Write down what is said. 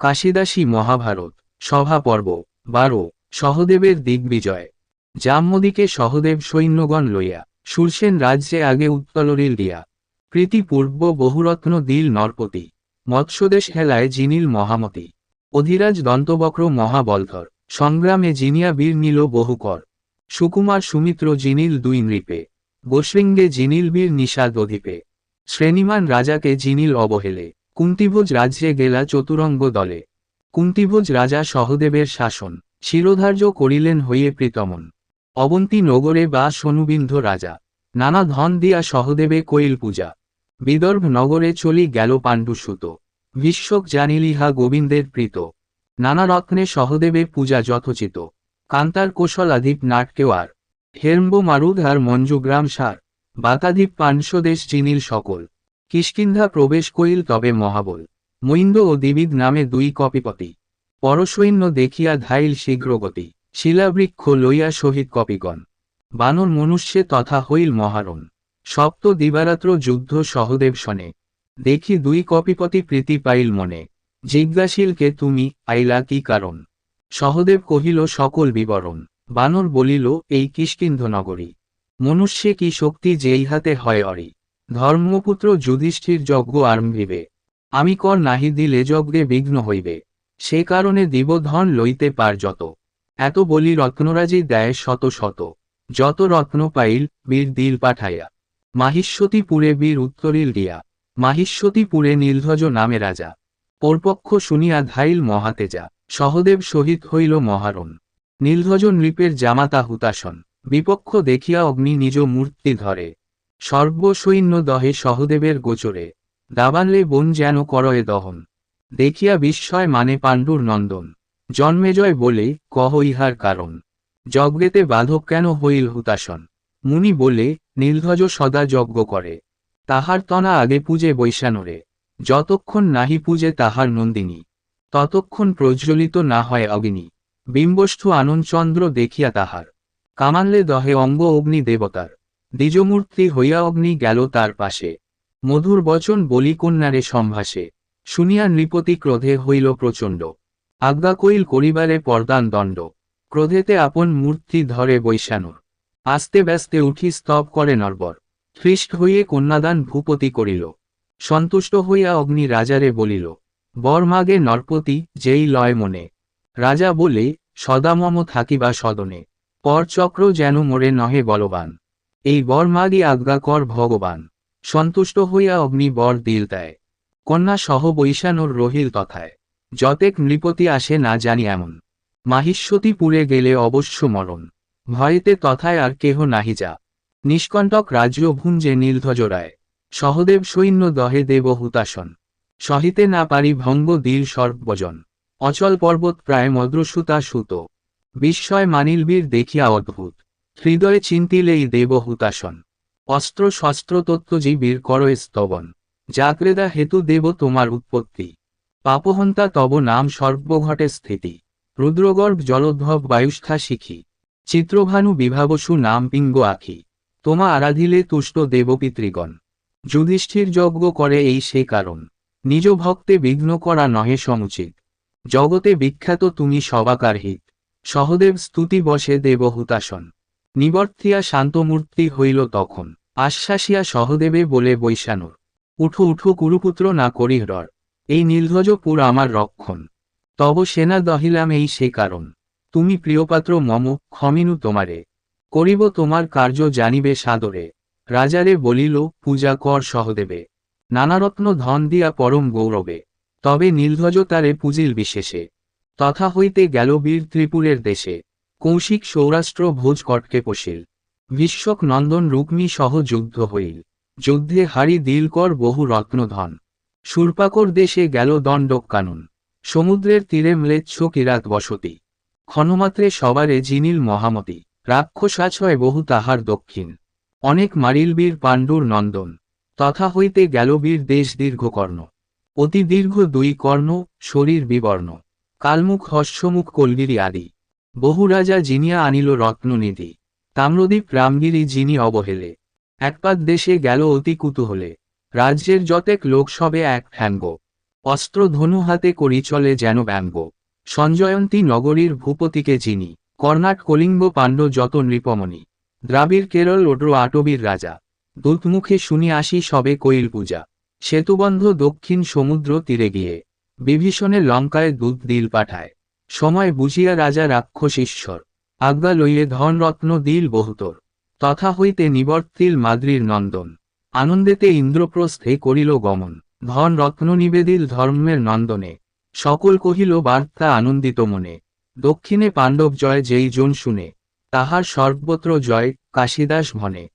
কাশিদাসী মহাভারত, সভা পর্ব, বারো, সহদেবের দিগ্বিজয় জাম্মদিকে সহদেব সৈন্যগণ লইয়া, সুরসেন রাজ্যে আগে উত্তলরিল দিয়া। প্রীতি পূর্ব বহুরত্ন দিল নরপতি, মৎস্যদেশ হেলায় জিনিল মহামতি। অধিরাজ দন্তবক্র মহাবলধর, সংগ্রামে জিনিয়া বীর নীল বহুকর। সুকুমার সুমিত্র জিনিল দুই নৃপে গোশৃঙ্গে জিনিল বীর নিষাদ অধিপে। শ্রেণীমান রাজাকে জিনিল অবহেলে। কুন্তিভোজ রাজ্যে গেলা চতুরঙ্গ দলে। কুন্তিভোজ রাজা সহদেবের শাসন, শিরোধার্য করিলেন হইয়ে প্রীতমন। অবন্তী নগরে বা সনুবিন্ধ রাজা, নানা ধন দিয়া সহদেবে কৈল পূজা। বিদর্ভ নগরে চলি গেল পাণ্ডুসুত। বিশ্বক জানিলিহা গোবিন্দের প্রীত। নানা রত্নে সহদেবে পূজা যথোচিত। কান্তার কোশলাদীপ নাটকেওয়ার হেরম্ব মারুদ আর মঞ্জুগ্রাম সার বাতাদীপ পাংশদেশ চিনিল সকল। কিষ্কিন্ধা প্রবেশ করিল তবে মহাবল। মৈন্দ ও দিবিদ নামে দুই কপিপতি। পরসৈন্য দেখিয়া ধাইল শীঘ্রগতি। শিলাবৃক্ষ লইয়া শহীদ কপিগণ। বানর মনুষ্যে তথা হইল মহারণ। সপ্ত দিবারাত্র যুদ্ধ সহদেব শনে। দেখি দুই কপিপতি প্রীতি পাইল মনে। জিজ্ঞাসিলকে তুমি, আইলা কি কারণ? সহদেব কহিল, সকল বিবরণ। বানর বলিল, এই কিষ্কিন্ধ নগরী মনুষ্যে কি শক্তি যে ইহাতে হয় অরি? ধর্মপুত্র যুধিষ্ঠির যজ্ঞ আরম্ভিবে। আমি কর নাহি দিলে যজ্ঞে বিঘ্ন হইবে। সে কারণে দিব ধন লইতে পার যত। এত বলি রত্নরাজি দেয় শত শত। যত রত্ন পাইল, বীর দিল পাঠাইয়া। মাহিষ্যতিপুরে বীর উত্তরিল দিয়া মাহিষ্যতিপুরে নীলধ্বজ নামে রাজা। পরপক্ষ শুনিয়া ধাইল মহাতেজা। সহদেব শহীদ হইল মহারণ। নীলধ্বজ নৃপের জামাতা হুতাসন বিপক্ষ দেখিয়া অগ্নি নিজ মূর্তি ধরে। সর্বসৈন্য দহে সহদেবের গোচরে, দাবানলে বন যেন করয়ে দহন। দেখিয়া বিস্ময় মানে পাণ্ডুর নন্দন। জন্মেজয় বলে, কহ ইহার কারণ। যজ্ঞেতে বাধক কেন হইল হুতাসন মুনি বলে নীলধ্বজ সদা যজ্ঞ করে। তাহার তনা আগে পূজে বৈশানরে। যতক্ষণ নাহি পূজে তাহার নন্দিনী। ততক্ষণ প্রজ্বলিত না হয় অগ্নি। বিম্বষ্ঠু আনন্দচন্দ্র দেখিয়া তাহার। কামানলে দহে অঙ্গ অগ্নি দেবতার। দ্বিজমূর্তি হইয়া অগ্নি গেল তার পাশে। মধুর বচন বলি কন্যারে সম্ভাসে শুনিয়া নৃপতি ক্রোধে হইল প্রচণ্ড। আজ্ঞা কইল করিবারে পর্দান দণ্ড। ক্রোধেতে আপন মূর্তি ধরে বৈশানুর। আস্তে ব্যস্তে উঠি স্তব করে নরবর। খ্রিস্ট হইয়ে কন্যাদান ভূপতি করিল। সন্তুষ্ট হইয়া অগ্নি রাজারে বলিল, বর মাগে নরপতি, যেই লয় মনে। রাজা বলে সদামম থাকিবা সদনে। পরচক্র যেন মোরে নহে বলবান। এই বর মাগি আজ্ঞা কর ভগবান। সন্তুষ্ট হইয়া অগ্নি বর দিল দেয়। কন্যা সহ বৈশানোর রহিল তথায়। যতেক নৃপতি আসে না জানি এমন। মাহিষ্যতিপুরে গেলে অবশ্য মরণ। ভয়েতে তথায় আর কেহ নাহি যা। নিষ্কণ্টক রাজ্য ভুঞ্জে নীলধ্বজরায়। সহদেব সৈন্য দহে দেব হুতাসন সহিতে না পারি ভঙ্গ দিল সর্বজন। অচল পর্বত প্রায় মদ্রসুতা সুত। বিস্ময় মানিলবীর দেখিয়া অদ্ভুত। হৃদয়ে চিন্তিলেই দেব হুতাসন অস্ত্র শস্ত্র তত্ত্বজীবীর করয়ে স্তবন জাগ্রেদা হেতু দেব তোমার উৎপত্তি। পাপহন্তা তব নাম সর্বঘটে স্থিতি। রুদ্রগর্ভ জলোদ্ভব বায়ুষ্ঠা শিখি। চিত্রভানু বিভাবসু নাম পিঙ্গ আখি। তোমা আরাধিলে তুষ্ট দেবপিতৃগণ। যুধিষ্ঠির যজ্ঞ করে এই সে কারণ। নিজ ভক্তে বিঘ্ন করা নহে সমুচিত। জগতে বিখ্যাত তুমি সবাকার হিত। সহদেব স্তুতি বসে দেব হুতাসন নিবর্তিয়া শান্তমূর্তি হইল তখন। আশ্বাসিয়া সহদেবে বলে বৈশানুর উঠু উঠু, কুরুপুত্র, না করি হ্রর এই নীলধ্বজপুর আমার রক্ষণ। তব সেনা দহিলাম এই সে কারণ। তুমি প্রিয়পাত্র মম, ক্ষমিনু তোমারে। করিব তোমার কার্য জানিবে সাদরে। রাজারে বলিল, পূজা কর সহদেবে। নানারত্ন ধন দিয়া পরম গৌরবে। তবে নীলধ্বজ তারে পুজিল বিশেষে। তথা হইতে গেল বীর ত্রিপুরের দেশে। কৌশিক সৌরাষ্ট্র ভোজ কটকে পশিল বিশ্বক নন্দন রুক্মী সহ যুদ্ধ হইল। যুদ্ধে হারি দিলকর বহু রত্নধন। সুরপাকর দেশে গেল দণ্ডক কানুন সমুদ্রের তীরে ম্লেচ্ছ কিরাত বসতি। ক্ষণমাত্রে সবারে জিনিল মহামতি। রাক্ষসাছয় বহু তাহার দক্ষিণ। অনেক মারিল বীর পাণ্ডুর নন্দন। তথা হইতে গেল বীর দেশ দীর্ঘকর্ণ। অতি দীর্ঘ দুই কর্ণ, শরীর বিবর্ণ। কালমুখ হস্যমুখ কলগিরি আদি। বহু রাজা জিনিয়া আনিল রত্ননিধি। তাম্রদ্বীপ রামগিরি যিনি অবহেলে। একপাত দেশে গেল অতি কুতূহলে। রাজ্যের যতেক লোক সবে এক ঠ্যাঙ্গ অস্ত্র ধনু হাতে করি চলে যেন ব্যঙ্গ। সঞ্জয়ন্তী নগরীর ভূপতিকে যিনি কর্ণাট কলিঙ্গ পাণ্ড যত নৃপমণি। দ্রাবিড় কেরল ওড্র আটবীর রাজা। দূতমুখে শুনি আসি সবে কৈল পূজা। সেতুবন্ধ দক্ষিণ সমুদ্র তীরে গিয়ে। বিভীষণে লঙ্কায় দূত দিল পাঠায়। সময় বুঝিয়া রাজা রাক্ষস ঈশ্বর আজ্ঞা লইয়ে ধনরত্ন দিল বহুতর। তথা হইতে নিবর্তিল মাদ্রির নন্দন। আনন্দেতে ইন্দ্রপ্রস্থে করিল গমন। ধন রত্ন নিবেদিল ধর্মের নন্দনে। সকল কহিল বার্তা আনন্দিত মনে। দক্ষিণে পাণ্ডব জয় যেই জন শুনে, তাহার সর্বত্র জয় কাশীদাস ভনে